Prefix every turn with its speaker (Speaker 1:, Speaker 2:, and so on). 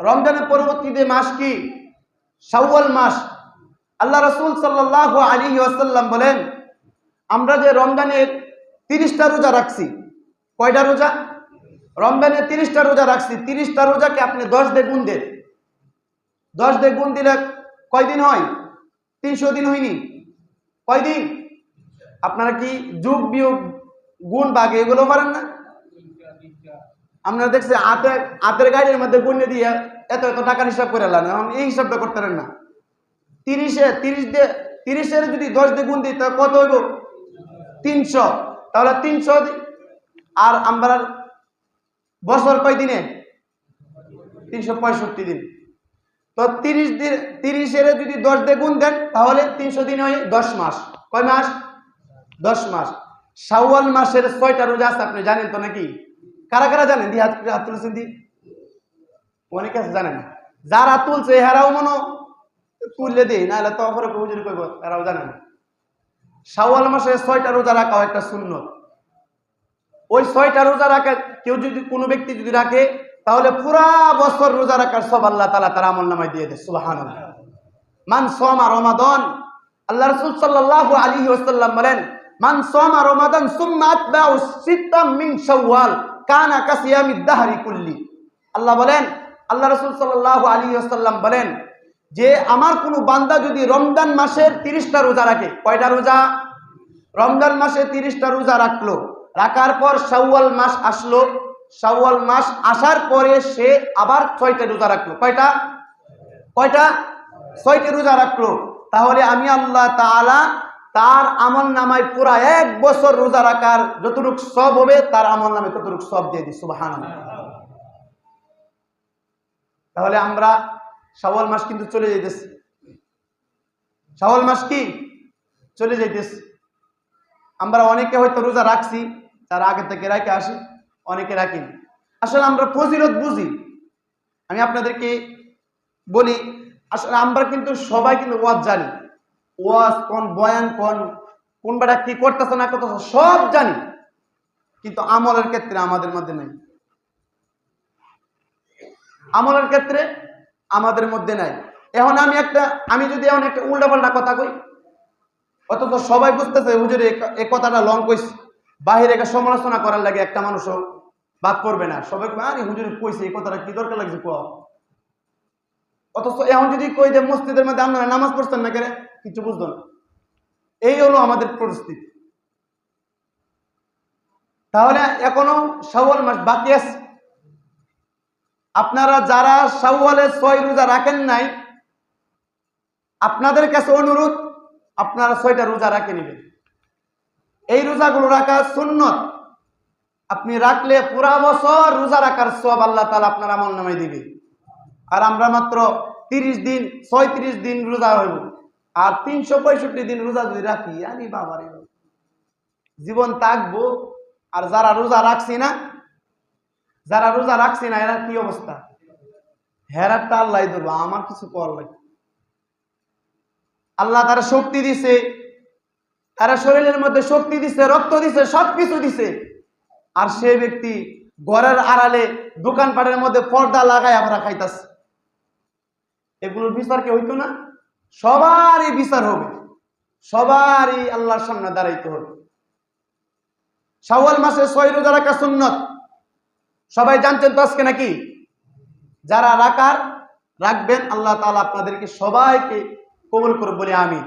Speaker 1: রমজানের পরবর্তীতে মাস কি? শাওয়াল মাস। আল্লাহ রসুল সাল্লাহ আলী ওয়াসাল্লাম বলেন, আমরা যে রমজানের তিরিশটা রোজা রাখছি, কয়টা রোজা? রমজানের তিরিশটা রোজা রাখছি, তিরিশটা রোজাকে আপনি দশ দিয়ে গুণ দেন। দশ দিয়ে গুণ দিলে কয়দিন হয়? তিনশো দিন হয়নি। কয়দিন? আপনারা কি যুগ বিয়োগ গুণ বাঘ এগুলো পারেন না? আপনারা দেখছি হাতে, হাতের গাড়ির মধ্যে গুণে দিয়ে এত এত টাকার হিসাব করে এলাম এখন এই হিসাবটা করতে পারেন না। তিরিশে, তিরিশ দিয়ে, তিরিশের যদি দশ দিয়ে গুণ দিই তা কত হইব? তিনশো। তাহলে তিনশো আর আমরা বছর কয় দিনে? তিনশো পঁয়ষট্টি দিন। তো তিরিশ দিন তিরিশের যদি দশ দিয়ে গুণ দেন, তাহলে তিনশো দিন হয় দশ মাস। কয় মাস? দশ মাস। শাওয়াল মাসের ছয়টা রোজা আছে, আপনি জানেন তো নাকি? কারা কারা জানেন? দি হাত হাত তুলেছেন দি? অনেকে আছে, জানেন। না। যারা তুলছে এরাও মনে তুললে দিই নাহলে তো অপরে হুজুরি করব, এরাও জানে না শাওয়াল মাসে ছয়টা রোজা রাখা একটা শূন্য ওই ছয়টা রোজা রাখা, কেউ যদি কোনো ব্যক্তি যদি রাখে, তাহলে পুরা বছর রোজা রাখার সব আল্লাহ তালা তার আমল নামায় দিয়ে দেয় সুবাহান মান সোমা রমাদন, আল্লাহ রসুল সাল্লাহ আলী ওসাল্লাম বলেন, মান সোমা রমাদন সুম্মা আতবাউ সিত্তাম মিন শাওয়াল। কানা কাসিয়ামি দাহরি কুল্লি। আল্লাহ বলেন, আল্লাহ রসুল সাল্লাহ আলী ওসাল্লাম বলেন যে আমার কোনো বান্দা যদি রমজান মাসের তিরিশটা রোজা রাখে, কয়টা রোজা? রমজান মাসে তিরিশটা রোজা রাখল, রাখার পর শাওয়াল মাস আসলো, শাওয়াল মাস আসার পরে সে আবার ছয়টা রোজা রাখল। কয়টা? কয়টা? ছয়টি রোজা রাখল। তাহলে আমি আল্লাহ তাআলা তার আমল নামায় পুরা এক বছর রোজা রাখার যতটুকু সব হবে, তার আমল নামে ততটুকু সব দিয়ে সুবাহান তাহলে আমরা শাওয়াল মাস কিন্তু চলে যাইতেছি। শাওয়াল মাস কি? চলে যাইতেছি। আমরা অনেকে হয়তো রোজা রাখছি তার আগে থেকে রাখে আসি, অনেকে রাখিনি। আসলে আমরা ফজিলত বুঝি। আমি আপনাদেরকে বলি, আসলে আমরা কিন্তু সবাই কিন্তু ওয়াজ জানি। ওয়াজ কোন বয়ান কোন কোন বেটা কি করতেছে না করতেছে সব জানি। কিন্তু আমলের ক্ষেত্রে আমাদের মধ্যে নেই। আমলের ক্ষেত্রে আমাদের মধ্যে নাই। এখন আমি একটা আমি যদি এখন একটা উল্টাপাল্টা কথা কই অথচ সবাই বুঝতেছে হুজুর এ কথাটা লং কইস। বাহিরে একটা সমালোচনা করার লাগে একটা মানুষও বাদ করবে না। সবাই কয়, আরে হুজুর কইছে এই কথাটা কি দরকার লাগছে কো অথচ এখন যদি কই যে মসজিদের মধ্যে আপনারা নামাজ পড়ছেন না কেন কিছু বুঝতো না। এই হলো আমাদের পরিস্থিতি। তাহলে এখনও শাওয়াল মাস বাকি আছে। আপনারা যারা শাওয়ালে ছয় রোজা রাখেন নাই, আপনাদের কাছে অনুরোধ, আপনারা ছয়টা রোজা রাখে নেবেন। এই রোজাগুলো রাখা সুন্নত। আপনি রাখলে পুরা বছর রোজা রাখার সব আল্লাহ তালা আপনার আমল নামে দিবে। আর আমরা মাত্র তিরিশ দিন, ছয়ত্রিশ দিন রোজা হইব। আর তিনশো পঁয়ষট্টি দিন রোজা যদি রাখি, আরে বাবারে জীবন থাকব, আর যারা রোজা রাখছি না, যারা রোজা রাখছি না, এরা কি অবস্থা? হেরারটা আল্লাহ দেবো, আমার কিছু কর লাগে আল্লাহ তারা শক্তি দিছে, তারা শরীরের মধ্যে শক্তি দিছে, রক্ত দিছে সব কিছু দিছে। আর সে ব্যক্তি ঘরের আড়ালে দোকানপাটের মধ্যে পর্দা লাগাই আমরা খাইতাছে। এগুলোর বিচার কি হইতো না? সবারই বিচার হবে। সবারই আল্লাহর সামনে দাঁড়াইতে হবে। সাওয়াল মাসে ছয় রোজা রাখা সুন্নত। সবাই জানছেন তো আজকে নাকি? যারা রাখার রাখবেন, আল্লাহ তালা আপনাদেরকে সবাইকে কবুল করে বলে আমি